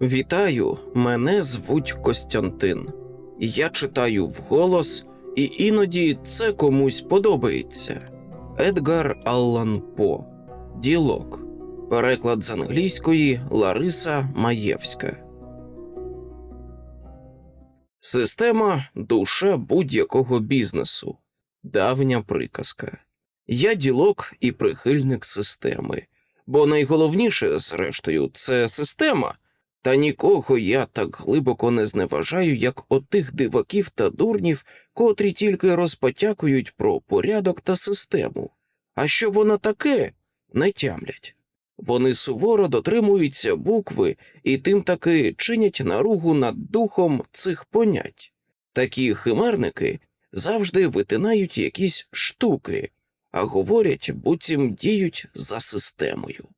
Вітаю, мене звуть Костянтин. Я читаю вголос, і іноді це комусь подобається. Едгар Аллан По. Ділок. Переклад з англійської Лариса Маєвська. Система душа будь-якого бізнесу. Давня приказка. Я ділок і прихильник системи. Бо найголовніше, зрештою, це система. Та нікого я так глибоко не зневажаю, як отих диваків та дурнів, котрі тільки розпотякують про порядок та систему. А що воно таке, не тямлять. Вони суворо дотримуються букви і тим таки чинять наругу над духом цих понять. Такі химерники завжди витинають якісь штуки, а говорять, буцім діють за системою.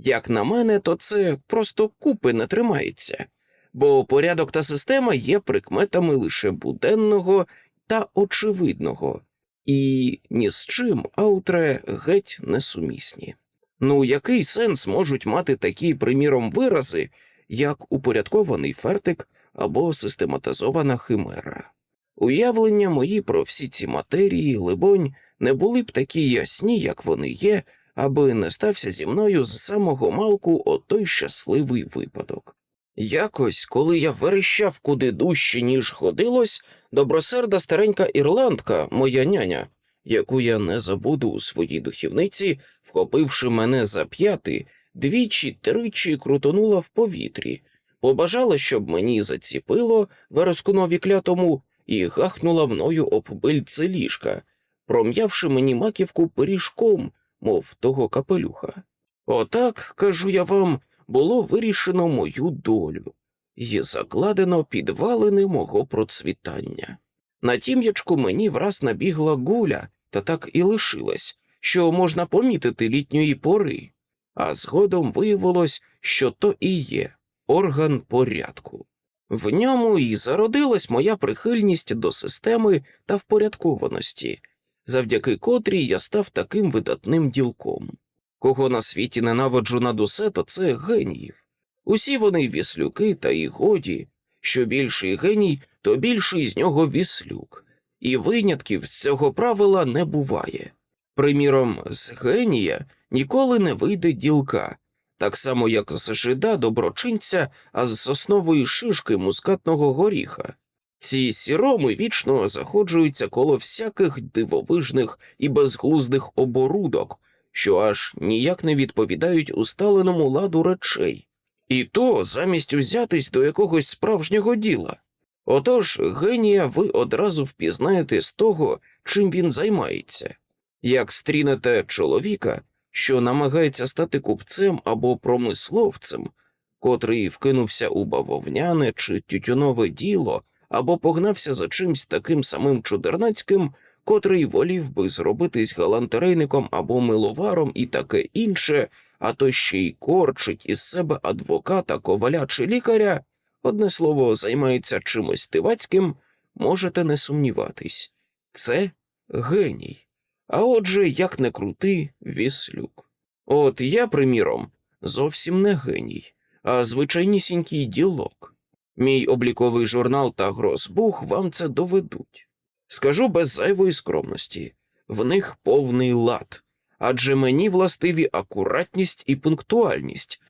Як на мене, то це просто купи не тримається, бо порядок та система є прикметами лише буденного та очевидного, і ні з чим аутре геть несумісні. Ну, який сенс можуть мати такі, приміром, вирази, як упорядкований фертик або систематизована химера? Уявлення мої про всі ці матерії, либонь, не були б такі ясні, як вони є, аби не стався зі мною з самого малку отой щасливий випадок. Якось, коли я верещав куди дужче, ніж годилось, добросерда старенька ірландка, моя няня, яку я не забуду у своїй духівниці, вхопивши мене за п'яти, двічі тричі крутонула в повітрі, побажала, щоб мені заціпило верескунові клятому, і гахнула мною об бильце ліжка, пром'явши мені маківку пиріжком, мов того капелюха. Отак, кажу я вам, було вирішено мою долю і закладено підвалини мого процвітання. На тім'ячку мені враз набігла гуля, та так і лишилась, що можна помітити літньої пори, а згодом виявилось, що то і є орган порядку. В ньому і зародилась моя прихильність до системи та впорядкованості, завдяки котрій я став таким видатним ділком. Кого на світі ненавиджу над усе, то це геніїв. Усі вони віслюки та і годі. Що більший геній, то більший з нього віслюк, і винятків з цього правила не буває. Приміром, з генія ніколи не вийде ділка, так само як з жида доброчинця, а з соснової шишки мускатного горіха. Ці сіроми вічно заходжуються коло всяких дивовижних і безглуздих оборудок, що аж ніяк не відповідають усталеному ладу речей, і то замість узятись до якогось справжнього діла. Отож, генія ви одразу впізнаєте з того, чим він займається. Як стрінете чоловіка, що намагається стати купцем або промисловцем, котрий вкинувся у бавовняне чи тютюнове діло, або погнався за чимсь таким самим чудернацьким, котрий волів би зробитись галантерейником або миловаром і таке інше, а то ще й корчить із себе адвоката, коваля чи лікаря, одне слово, займається чимось тивацьким, можете не сумніватись. Це геній. А отже, як не крути, віслюк. От я, приміром, зовсім не геній, а звичайнісінький ділок. Мій обліковий журнал та грозбух вам це доведуть. Скажу без зайвої скромності в них повний лад, адже мені властиві акуратність і пунктуальність,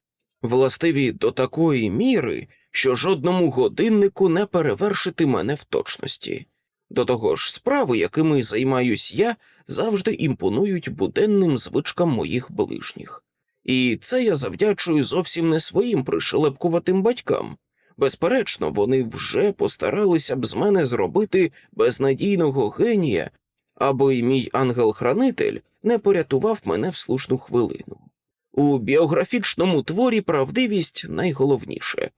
властиві до такої міри, що жодному годиннику не перевершити мене в точності. До того ж, справи, якими займаюсь я, завжди імпонують буденним звичкам моїх ближніх. І це я завдячую зовсім не своїм пришелепкуватим батькам. Безперечно, вони вже постаралися б з мене зробити безнадійного генія, аби мій ангел-хранитель не порятував мене в слушну хвилину. У біографічному творі правдивість найголовніше,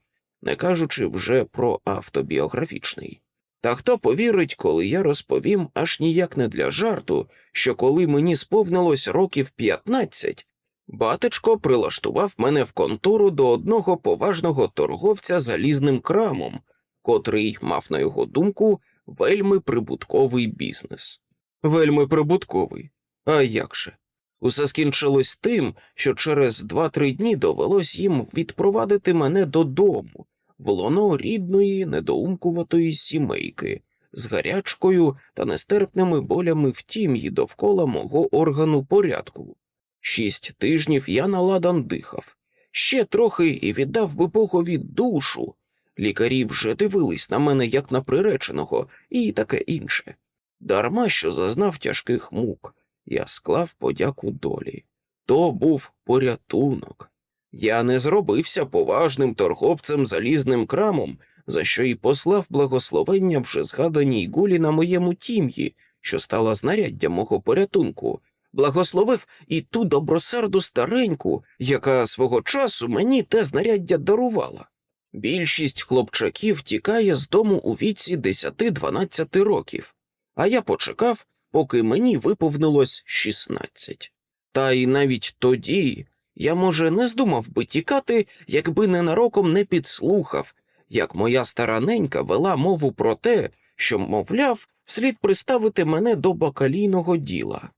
не кажучи вже про автобіографічний. Та хто повірить, коли я розповім аж ніяк не для жарту, що коли мені сповнилось років 15, батечко прилаштував мене в контору до одного поважного торговця залізним крамом, котрий мав, на його думку, вельми прибутковий бізнес. Вельми прибутковий. А як же? Усе скінчилось тим, що через два-три дні довелось їм відпровадити мене додому, в лоно рідної недоумкуватої сімейки, з гарячкою та нестерпними болями в тім'ї довкола мого органу порядку. Шість тижнів я наладан дихав, ще трохи і віддав би Богові душу. Лікарі вже дивились на мене як на приреченого і таке інше. Дарма що зазнав тяжких мук, я склав подяку долі. То був порятунок. Я не зробився поважним торговцем залізним крамом, за що й послав благословення вже згаданій гулі на моєму тім'ї, що стала знаряддям мого порятунку, благословив і ту добросерду стареньку, яка свого часу мені те знаряддя дарувала. Більшість хлопчаків тікає з дому у віці 10-12 років, а я почекав, поки мені виповнилось 16. Та й навіть тоді я, може, не здумав би тікати, якби ненароком не підслухав, як моя стараненька вела мову про те, що, мовляв, слід приставити мене до бакалійного діла.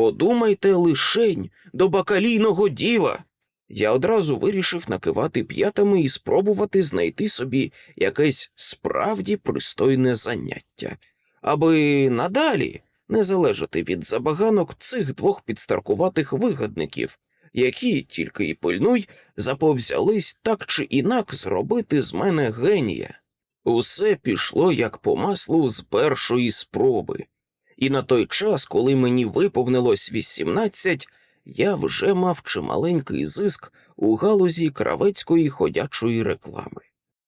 Подумайте лишень до бакалійного діла. Я одразу вирішив накивати п'ятами і спробувати знайти собі якесь справді пристойне заняття, аби надалі не залежати від забаганок цих двох підстаркуватих вигадників, які тільки й пильнуй заповзялись так чи інак зробити з мене генія. Усе пішло як по маслу з першої спроби, і на той час, коли мені виповнилось 18, я вже мав чималенький зиск у галузі кравецької ходячої реклами.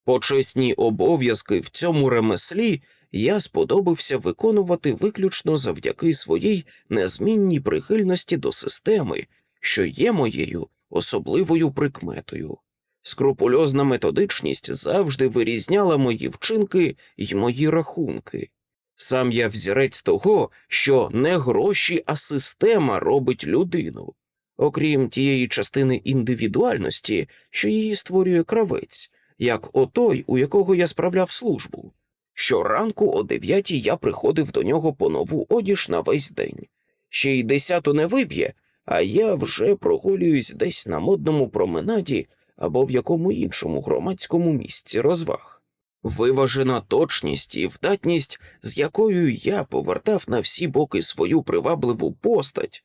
Почесні обов'язки в цьому ремеслі я сподобався виконувати виключно завдяки своїй незмінній прихильності до системи, що є моєю особливою прикметою. Скрупульозна методичність завжди вирізняла мої вчинки й мої рахунки. Сам я взірець того, що не гроші, а система робить людину, окрім тієї частини індивідуальності, що її створює кравець, як отой, у якого я справляв службу. Щоранку о дев'ятій я приходив до нього по нову одіж на весь день. Ще й десяту не виб'є, а я вже прогулююсь десь на модному променаді або в якому іншому громадському місці розваг. Виважена точність і вдатність, з якою я повертав на всі боки свою привабливу постать,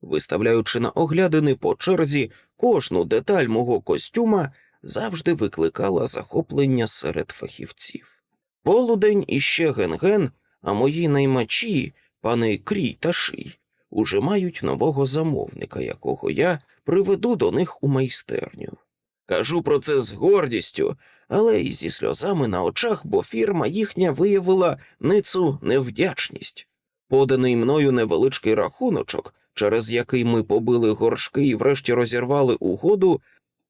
виставляючи на оглядини по черзі кожну деталь мого костюма, завжди викликала захоплення серед фахівців. Полудень іще ген-ген, а мої наймачі, пани Крій та Ший, уже мають нового замовника, якого я приведу до них у майстерню. Кажу про це з гордістю, але й зі сльозами на очах, бо фірма їхня виявила ницу невдячність. Поданий мною невеличкий рахуночок, через який ми побили горшки і врешті розірвали угоду,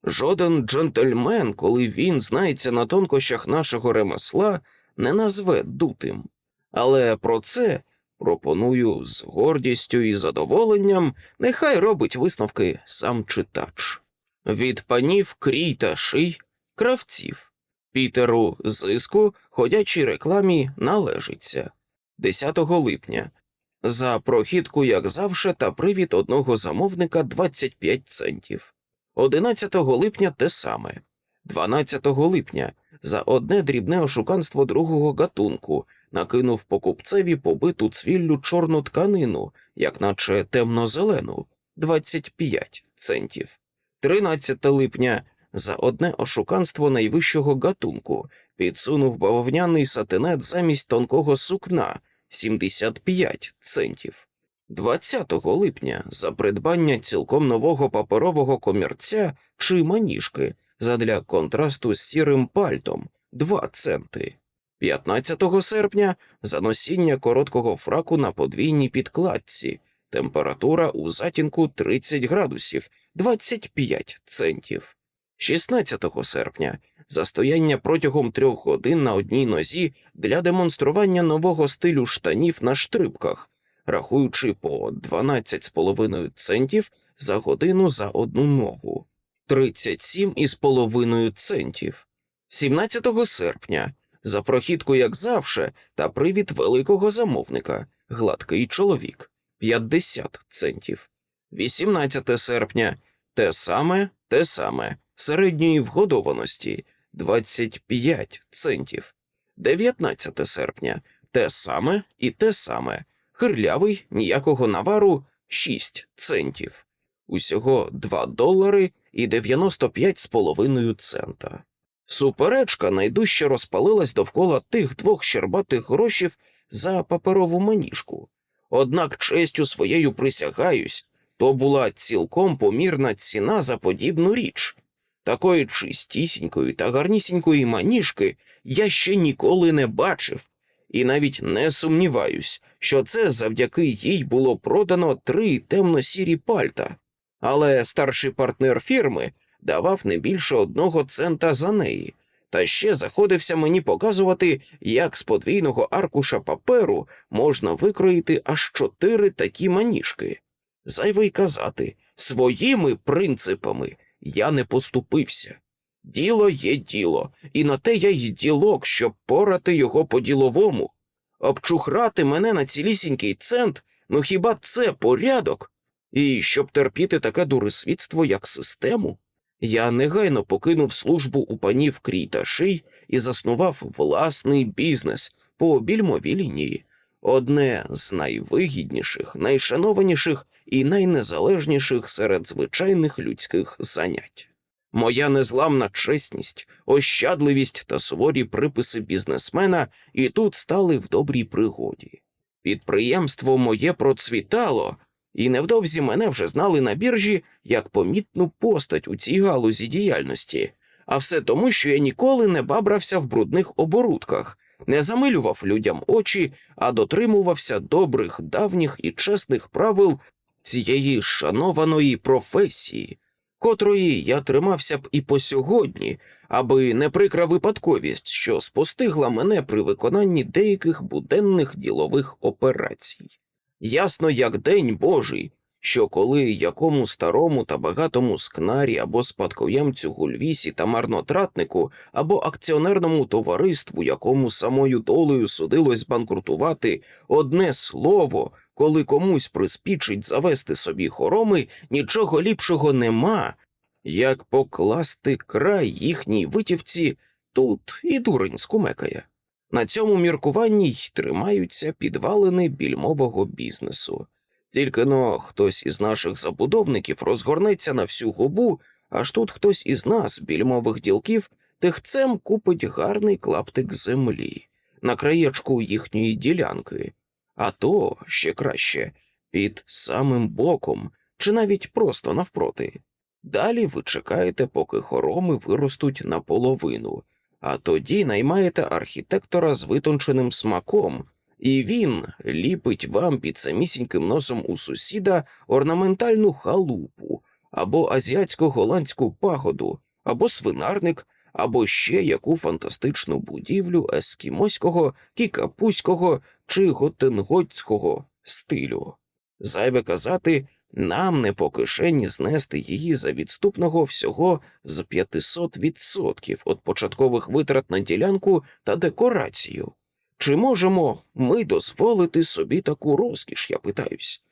жоден джентльмен, коли він знається на тонкощах нашого ремесла, не назве дутим. Але про це пропоную з гордістю і задоволенням, нехай робить висновки сам читач. Від панів крій та ший кравців. Пітеру зиску ходячій рекламі належиться 10 липня. За прохідку, як завше, та привід одного замовника 25 центів. 11 липня те саме. 12 липня за одне дрібне ошуканство другого гатунку накинув покупцеві побиту цвіллю чорну тканину, як наче темно-зелену 25 центів. 13 липня за одне ошуканство найвищого гатунку підсунув бавовняний сатинет замість тонкого сукна 75 центів. 20 липня за придбання цілком нового паперового комірця чи маніжки задля контрасту з сірим пальтом 2 центи. 15 серпня за носіння короткого фраку на подвійній підкладці, температура у затінку 30 градусів 25 центів. 16 серпня за стояння протягом трьох годин на одній нозі для демонстрування нового стилю штанів на штрибках, рахуючи по 12,5 центів за годину за одну ногу, 37,5 центів. 17 серпня за прохідку, як завше, та привід великого замовника, гладкий чоловік 50 центів. 18 серпня те саме, те саме, середньої вгодованості 25 центів. 19 серпня те саме і те саме, хирлявий, ніякого навару 6 центів. Усього 2 долари і 95 з половиною цента. Суперечка найдужче розпалилась довкола тих двох щербатих грошів за паперову маніжку. Однак честю своєю присягаюсь, то була цілком помірна ціна за подібну річ. Такої чистісінької та гарнісінької маніжки я ще ніколи не бачив, і навіть не сумніваюсь, що це завдяки їй було продано три темно-сірі пальта. Але старший партнер фірми давав не більше одного цента за неї, та ще заходився мені показувати, як з подвійного аркуша паперу можна викроїти аж чотири такі маніжки. Зайве й казати, своїми принципами я не поступився. Діло є діло, і на те я й ділок, щоб порати його по-діловому. Обчухрати мене на цілісінький цент, ну хіба це порядок? І щоб терпіти таке дурисвітство, як систему, я негайно покинув службу у панів Крій і заснував власний бізнес по більмовій лінії, одне з найвигідніших, найшанованіших і найнезалежніших серед звичайних людських занять. Моя незламна чесність, ощадливість та суворі приписи бізнесмена і тут стали в добрій пригоді. Підприємство моє процвітало, і невдовзі мене вже знали на біржі як помітну постать у цій галузі діяльності, а все тому, що я ніколи не бабрався в брудних оборудках, не замилював людям очі, а дотримувався добрих, давніх і чесних правил цієї шанованої професії, котрої я тримався б і по сьогодні, аби не прикра випадковість, що спостигла мене при виконанні деяких буденних ділових операцій. Ясно, як день Божий, що коли якому старому та багатому скнарі або спадкоємцю гульвісі та марнотратнику, або акціонерному товариству, якому самою долею судилось банкрутувати, одне слово, коли комусь приспічить завести собі хороми, нічого ліпшого нема, як покласти край їхній витівці тут і дурень скумекає. На цьому міркуванні й тримаються підвалини більмового бізнесу. Тільки но хтось із наших забудовників розгорнеться на всю губу, аж тут хтось із нас, більмових ділків, тихцем купить гарний клаптик землі на краєчку їхньої ділянки, а то ще краще під самим боком чи навіть просто навпроти. Далі ви чекаєте, поки хороми виростуть наполовину, а тоді наймаєте архітектора з витонченим смаком, і він ліпить вам під самісіньким носом у сусіда орнаментальну халупу або азіатсько-голландську пагоду, або свинарник, або ще яку фантастичну будівлю ескімоського, кікапуського чи готенготського стилю. Зайве казати, нам не по кишені знести її за відступного всього з 500% від початкових витрат на ділянку та декорацію. Чи можемо ми дозволити собі таку розкіш, я питаюсь?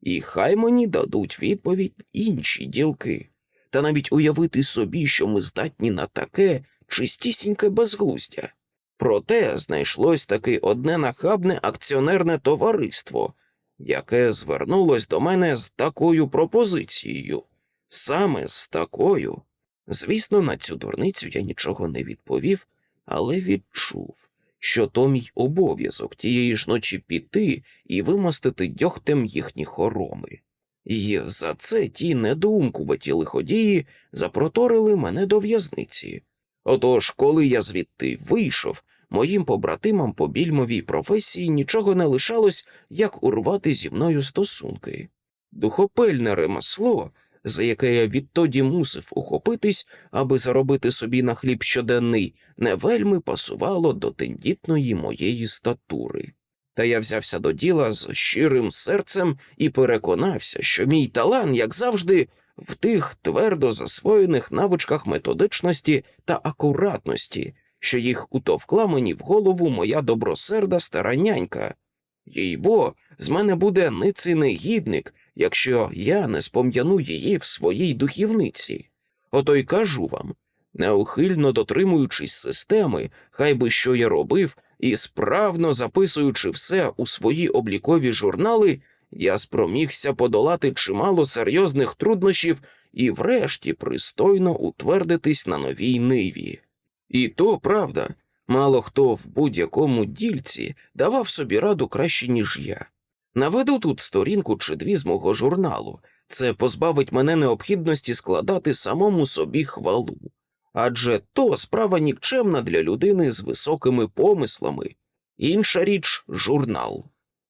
І хай мені дадуть відповідь інші ділки, та навіть уявити собі, що ми здатні на таке чистісіньке безглуздя. Проте знайшлось таки одне нахабне акціонерне товариство, яке звернулось до мене з такою пропозицією, саме з такою. Звісно, на цю дурницю я нічого не відповів, але відчув, що то мій обов'язок тієї ж ночі піти і вимастити дьогтем їхні хороми. І за це ті недоумкуваті лиходії запроторили мене до в'язниці. Отож, коли я звідти вийшов, моїм побратимам по більмовій професії нічого не лишалось, як урвати зі мною стосунки. Духопельне ремесло, за яке я відтоді мусив ухопитись, аби заробити собі на хліб щоденний, не вельми пасувало до тендітної моєї статури. Та я взявся до діла з щирим серцем і переконався, що мій талант, як завжди, в тих твердо засвоєних навичках методичності та акуратності, що їх утовкла мені в голову моя добросерда стара нянька. Їй бо, з мене буде ниций негідник, якщо я не спом'яну її в своїй духівниці. Ото й кажу вам, неухильно дотримуючись системи, хай би що я робив, і справно записуючи все у свої облікові журнали, я спромігся подолати чимало серйозних труднощів і врешті пристойно утвердитись на новій ниві. І то правда, мало хто в будь-якому дільці давав собі раду краще, ніж я. Наведу тут сторінку чи дві з мого журналу. Це позбавить мене необхідності складати самому собі хвалу. Адже то справа нікчемна для людини з високими помислами. Інша річ журнал.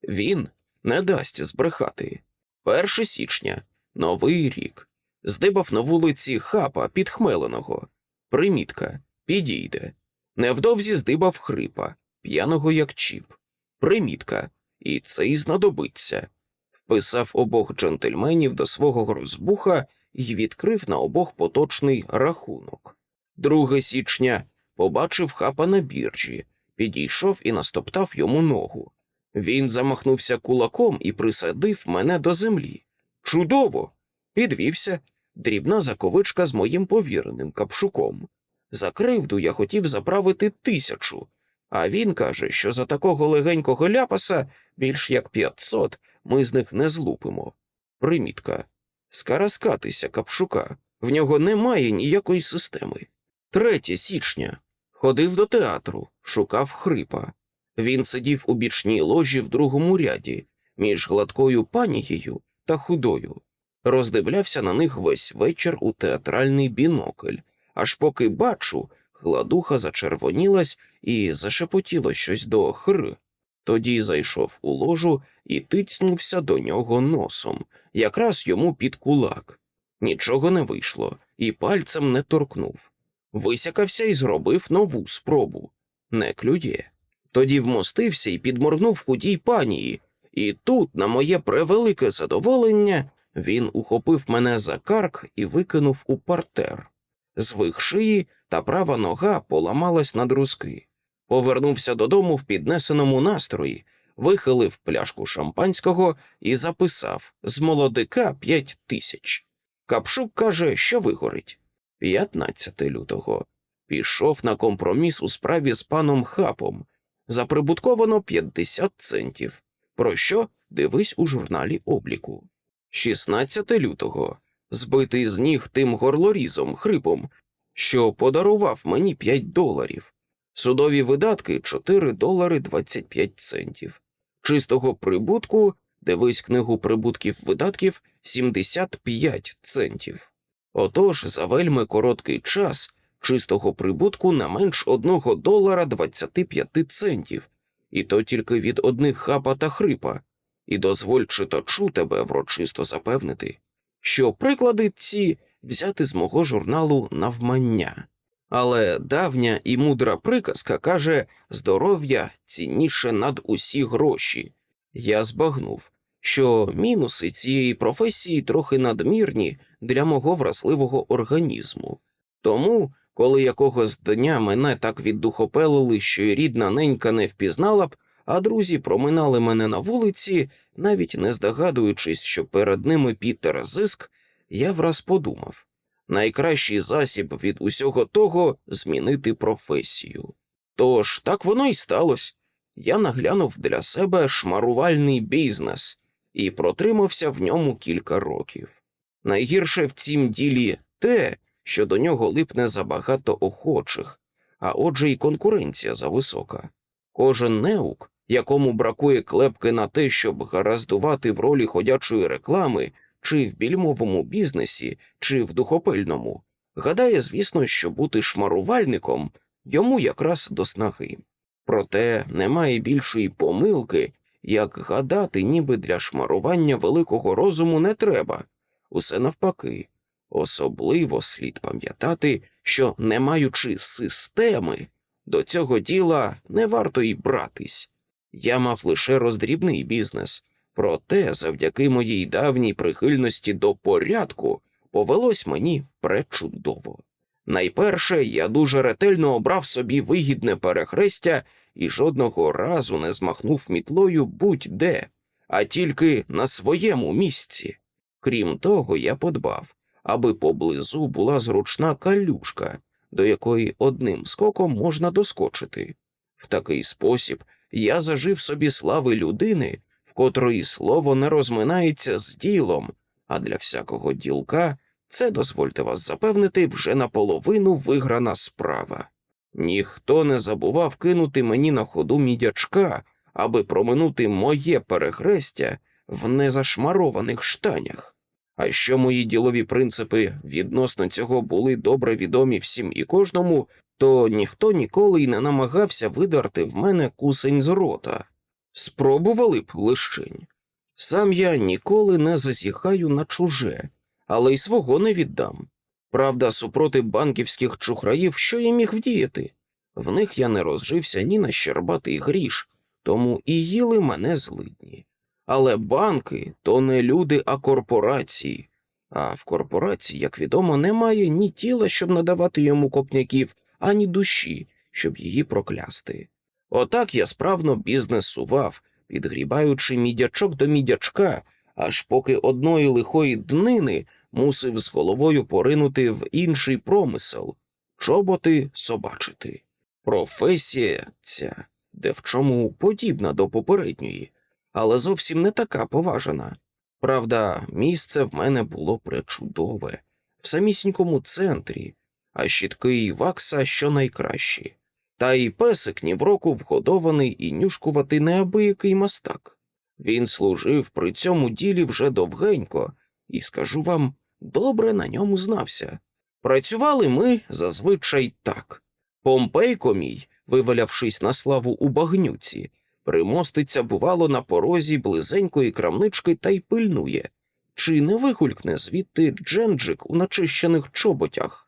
Він не дасть збрехати. 1 січня, новий рік. Здибав на вулиці хапа підхмеленого. Примітка підійде. Невдовзі здибав хрипа, п'яного як чіп. Примітка, і це й знадобиться. Вписав обох джентльменів до свого грозбуха і відкрив на обох поточний рахунок. 2 січня побачив хапа на біржі, підійшов і настоптав йому ногу. Він замахнувся кулаком і присадив мене до землі. Чудово! Підвівся, дрібна заковичка з моїм повіреним капшуком. За кривду я хотів заправити тисячу, а він каже, що за такого легенького ляпаса більш як п'ятсот ми з них не злупимо. Примітка. Скараскатися капшука. В нього немає ніякої системи. 3 січня. Ходив до театру, шукав хрипа. Він сидів у бічній ложі в другому ряді, між гладкою панією та худою. Роздивлявся на них весь вечір у театральний бінокль, аж поки бачу, гладуха зачервонілась і зашепотіло щось до хр. Тоді зайшов у ложу і тицнувся до нього носом, якраз йому під кулак. Нічого не вийшло, і пальцем не торкнув. Висякався і зробив нову спробу. Не клює. Тоді вмостився і підморгнув худій панії, і тут, на моє превелике задоволення, він ухопив мене за карк і викинув у партер. Звих шиї та права нога поламалась на друзки. Повернувся додому в піднесеному настрої, вихилив пляшку шампанського і записав з молодика п'ять тисяч. Капшук каже, що вигорить. 15 лютого. Пішов на компроміс у справі з паном Хапом. Заприбутковано 50 центів. Про що дивись у журналі обліку. 16 лютого. Збитий з ніг тим горлорізом, хрипом, що подарував мені 5 доларів. Судові видатки 4 долари 25 центів. Чистого прибутку, дивись книгу прибутків видатків 75 центів. Отож, за вельми короткий час чистого прибутку на менш 1 долара 25 центів, і то тільки від одних хапа та хрипа, і дозволь читачу тебе врочисто запевнити, що приклади ці взяти з мого журналу навмання. Але давня і мудра приказка каже здоров'я цінніше над усі гроші. Я збагнув, що мінуси цієї професії трохи надмірні для мого вразливого організму. Тому, коли якогось дня мене так віддухопелили, що й рідна ненька не впізнала б, а друзі проминали мене на вулиці, навіть не здогадуючись, що перед ними Пітер зиск, я враз подумав найкращий засіб від усього того змінити професію. Тож так воно й сталося. Я наглянув для себе шмарувальний бізнес і протримався в ньому кілька років. Найгірше в цім ділі те, що до нього липне забагато охочих, а отже, й конкуренція зависока. Кожен неук, якому бракує клепки на те, щоб гараздувати в ролі ходячої реклами, чи в більмовому бізнесі, чи в духопильному, гадає, звісно, що бути шмарувальником йому якраз до снаги. Проте немає більшої помилки, як гадати, ніби для шмарування великого розуму не треба. Усе навпаки, особливо слід пам'ятати, що, не маючи системи, до цього діла не варто й братись. Я мав лише роздрібний бізнес, проте, завдяки моїй давній прихильності до порядку, повелось мені пречудово. Найперше я дуже ретельно обрав собі вигідне перехрестя і жодного разу не змахнув мітлою будь-де, а тільки на своєму місці. Крім того, я подбав, аби поблизу була зручна калюшка, до якої одним скоком можна доскочити. В такий спосіб я зажив собі слави людини, в котрої слово не розминається з ділом, а для всякого ділка це, дозвольте вас запевнити, вже наполовину виграна справа. Ніхто не забував кинути мені на ходу мідячка, аби проминути моє перехрестя в незашмарованих штанях. А що мої ділові принципи відносно цього були добре відомі всім і кожному, то ніхто ніколи й не намагався видарти в мене кусень з рота. Спробували б лишень. Сам я ніколи не засіхаю на чуже, але й свого не віддам. Правда, супроти банківських чухраїв, що я міг вдіяти? В них я не розжився ні на щербатий гріш, тому і їли мене злидні. Але банки то не люди, а корпорації. А в корпорації, як відомо, немає ні тіла, щоб надавати йому копняків, ані душі, щоб її проклясти. Отак я справно бізнесував, підгрібаючи мідячок до мідячка, аж поки одної лихої днини мусив з головою поринути в інший промисел чоботи собачити. Професія ця, де в чому подібна до попередньої, але зовсім не така поважана. Правда, місце в мене було пречудове, в самісінькому центрі, а щітки і вакса щонайкращі. Та й песик ні в року вгодований і нюшкувати неабиякий мастак. Він служив при цьому ділі вже довгенько, і скажу вам, добре на ньому знався. Працювали ми зазвичай так. Помпейко мій, вивалявшись на славу у багнюці, примоститься, бувало, на порозі близенької крамнички та й пильнує, чи не вигулькне звідти дженджик у начищених чоботях,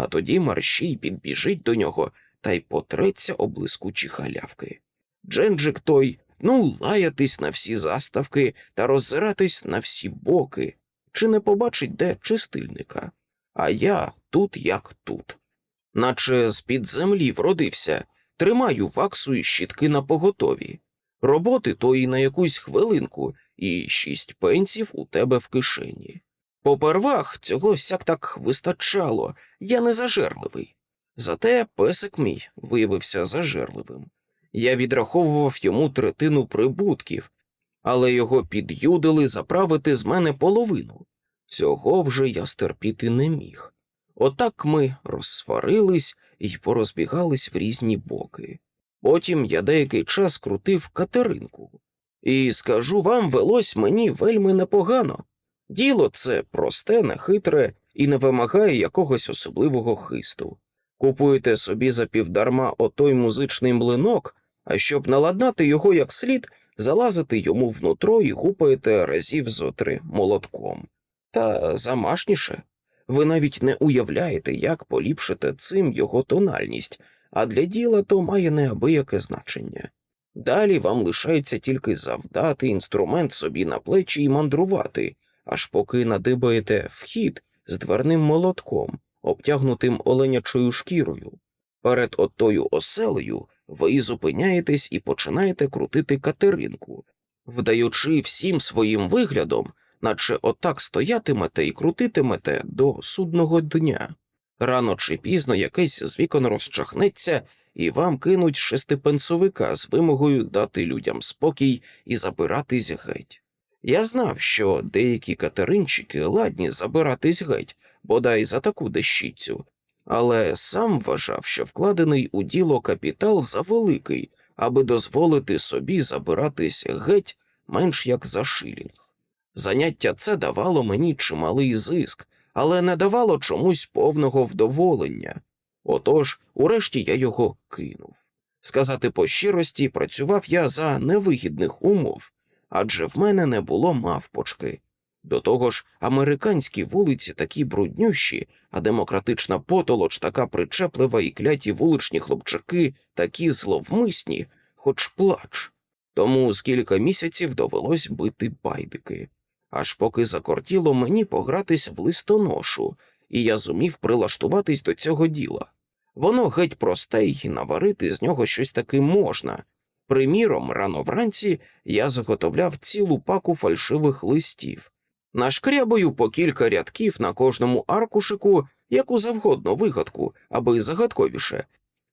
а тоді марщій підбіжить до нього та й потреться об блискучі халявки. Дженджик той, ну, лаятись на всі заставки та роззиратись на всі боки, чи не побачить де чистильника. А я тут як тут. Наче з-під землі вродився, тримаю ваксу і щітки на поготові. Роботи то і на якусь хвилинку, і шість пенсів у тебе в кишені. Попервах цього сяк так вистачало, я не зажерливий. Зате песик мій виявився зажерливим. Я відраховував йому третину прибутків, але його під'юдили заправити з мене половину. Цього вже я стерпіти не міг. Отак ми розсварились і порозбігались в різні боки. Потім я деякий час крутив Катеринку. І скажу вам, велось мені вельми непогано. Діло це просте, нехитре і не вимагає якогось особливого хисту. Купуєте собі за півдарма отой музичний млинок, а щоб наладнати його як слід, залазите йому внутро і гупаєте разів зо три молотком. Та замашніше. Ви навіть не уявляєте, як поліпшите цим його тональність, а для діла то має неабияке значення. Далі вам лишається тільки завдати інструмент собі на плечі і мандрувати, аж поки надибаєте вхід з дверним молотком, обтягнутим оленячою шкірою. Перед отою оселею ви зупиняєтесь і починаєте крутити катеринку, вдаючи всім своїм виглядом, наче отак стоятимете і крутитимете до судного дня. Рано чи пізно якесь з вікон розчахнеться, і вам кинуть шестипенсовика з вимогою дати людям спокій і забиратись геть. Я знав, що деякі катеринчики ладні забиратись геть, бодай за таку дещицю, але сам вважав, що вкладений у діло капітал завеликий, аби дозволити собі забиратись геть менш як за шилінг. Заняття це давало мені чималий зиск, але не давало чомусь повного вдоволення. Отож, урешті я його кинув. Сказати по щирості, працював я за невигідних умов, адже в мене не було мавпочки. До того ж, американські вулиці такі бруднющі, а демократична потолоч така причеплива і кляті вуличні хлопчаки такі зловмисні, хоч плач. Тому з кілька місяців довелось бити байдики аж поки закортіло мені погратись в листоношу, і я зумів прилаштуватись до цього діла. Воно геть просте, і наварити з нього щось таки можна. Приміром, рано вранці я заготовляв цілу паку фальшивих листів, нашкрябаю по кілька рядків на кожному аркушику, яку завгодно вигадку, аби загадковіше,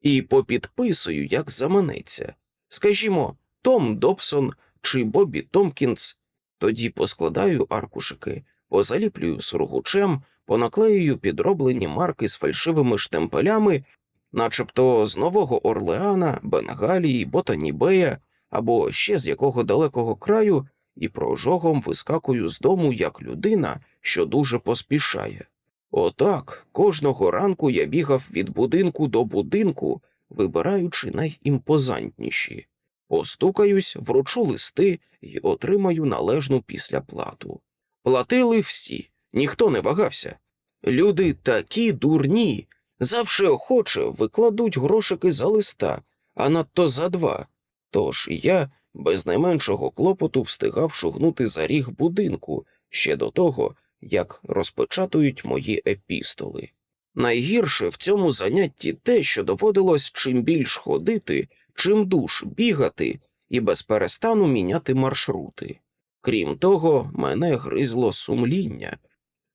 і попідписую, як заманеться. Скажімо, Том Добсон чи Бобі Томкінс. Тоді поскладаю аркушики, позаліплюю сургучем, понаклеюю підроблені марки з фальшивими штемпелями, начебто з Нового Орлеана, Бенгалії, Ботанібея або ще з якого далекого краю, і прожогом вискакую з дому як людина, що дуже поспішає. Отак кожного ранку я бігав від будинку до будинку, вибираючи найімпозантніші. Постукаюсь, вручу листи і отримаю належну післяплату. Платили всі, ніхто не вагався. Люди такі дурні, завше охоче викладуть грошики за листа, а надто за два. Тож я без найменшого клопоту встигав шугнути за ріг будинку ще до того, як розпечатують мої епістоли. Найгірше в цьому занятті те, що доводилось чим більш ходити, чим душ бігати і без перестану міняти маршрути. Крім того, мене гризло сумління,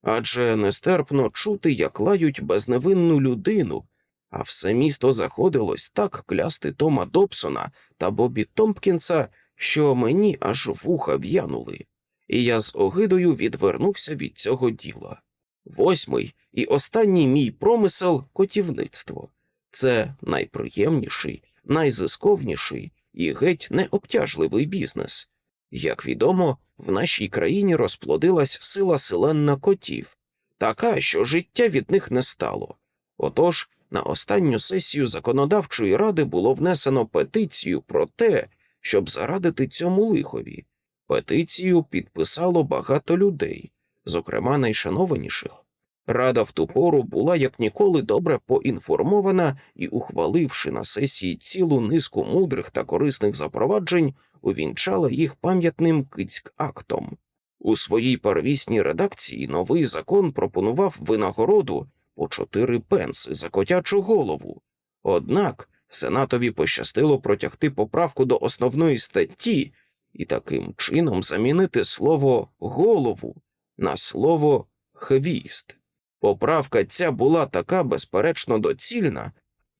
адже нестерпно чути, як лають безневинну людину, а все місто заходилось так клясти Тома Добсона та Бобі Томпкінса, що мені аж вуха в'янули, і я з огидою відвернувся від цього діла. Восьмий і останній мій промисел котівництво. Це найприємніший, найзисковніший і геть необтяжливий бізнес. Як відомо, в нашій країні розплодилась сила селенна котів, така, що життя від них не стало. Отож, на останню сесію законодавчої ради було внесено петицію про те, щоб зарадити цьому лихові. Петицію підписало багато людей, зокрема найшанованіших. Рада в ту пору була як ніколи добре поінформована і, ухваливши на сесії цілу низку мудрих та корисних запроваджень, увінчала їх пам'ятним кицьк-актом. У своїй первісній редакції новий закон пропонував винагороду по чотири пенси за котячу голову. Однак сенатові пощастило протягти поправку до основної статті і таким чином замінити слово голову на слово хвіст. Поправка ця була така безперечно доцільна,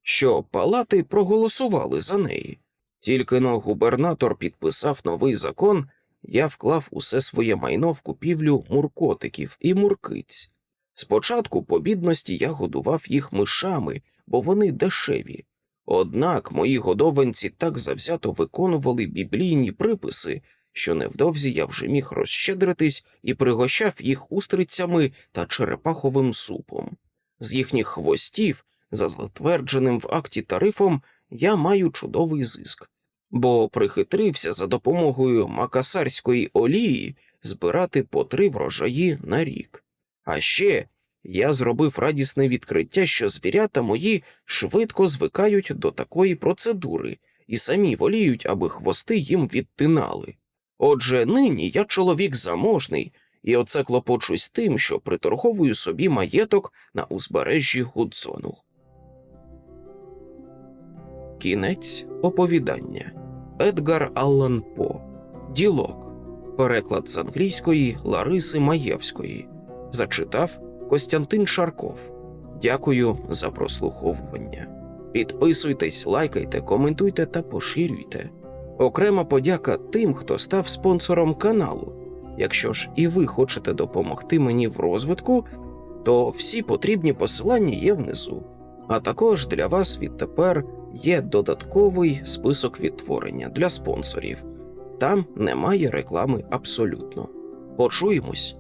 що палати проголосували за неї. Тільки но губернатор підписав новий закон, я вклав усе своє майно в купівлю муркотиків і муркиць. Спочатку по бідності я годував їх мишами, бо вони дешеві. Однак мої годованці так завзято виконували біблійні приписи, що невдовзі я вже міг розщедритись і пригощав їх устрицями та черепаховим супом. З їхніх хвостів, за затвердженим в акті тарифом, я маю чудовий зиск, бо прихитрився за допомогою макасарської олії збирати по три врожаї на рік. А ще я зробив радісне відкриття, що звірята мої швидко звикають до такої процедури і самі воліють, аби хвости їм відтинали. Отже, нині я чоловік заможний, і оце клопочусь тим, що приторговую собі маєток на узбережжі Гудзону. Кінець оповідання Едгар Аллан По Ділок. Переклад з англійської Лариси Маєвської. Зачитав Костянтин Шарков. Дякую за прослуховування. Підписуйтесь, лайкайте, коментуйте та поширюйте. Окрема подяка тим, хто став спонсором каналу. Якщо ж і ви хочете допомогти мені в розвитку, то всі потрібні посилання є внизу. А також для вас відтепер є додатковий список відтворення для спонсорів. Там немає реклами абсолютно. Почуємось.